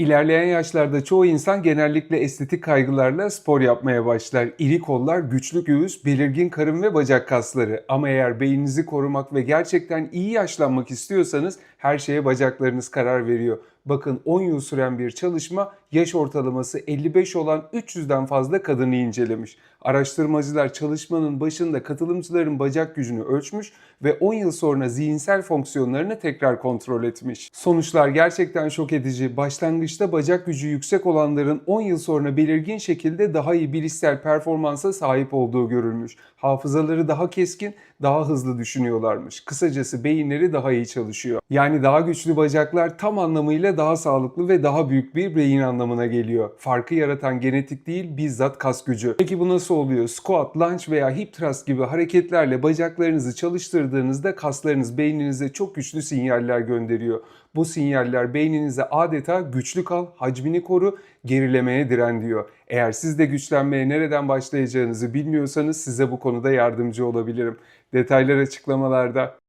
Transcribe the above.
İlerleyen yaşlarda çoğu insan genellikle estetik kaygılarla spor yapmaya başlar. İri kollar, güçlü göğüs, belirgin karın ve bacak kasları. Ama eğer beyninizi korumak ve gerçekten iyi yaşlanmak istiyorsanız her şeye bacaklarınız karar veriyor. Bakın 10 yıl süren bir çalışma yaş ortalaması 55 olan 300'den fazla kadını incelemiş. Araştırmacılar çalışmanın başında katılımcıların bacak gücünü ölçmüş ve 10 yıl sonra zihinsel fonksiyonlarını tekrar kontrol etmiş. Sonuçlar gerçekten şok edici. Başlangıçta bacak gücü yüksek olanların 10 yıl sonra belirgin şekilde daha iyi bilişsel performansa sahip olduğu görülmüş. Hafızaları daha keskin, daha hızlı düşünüyorlarmış. Kısacası beyinleri daha iyi çalışıyor. Yani daha güçlü bacaklar tam anlamıyla daha sağlıklı ve daha büyük bir beyin anlamına geliyor. Farkı yaratan genetik değil, bizzat kas gücü. Peki bu nasıl oluyor? Squat, lunge veya hip thrust gibi hareketlerle bacaklarınızı çalıştırdığınızda kaslarınız beyninize çok güçlü sinyaller gönderiyor. Bu sinyaller beyninize adeta güçlü kal, hacmini koru, gerilemeye diren diyor. Eğer siz de güçlenmeye nereden başlayacağınızı bilmiyorsanız size bu konuda yardımcı olabilirim. Detaylar açıklamalarda.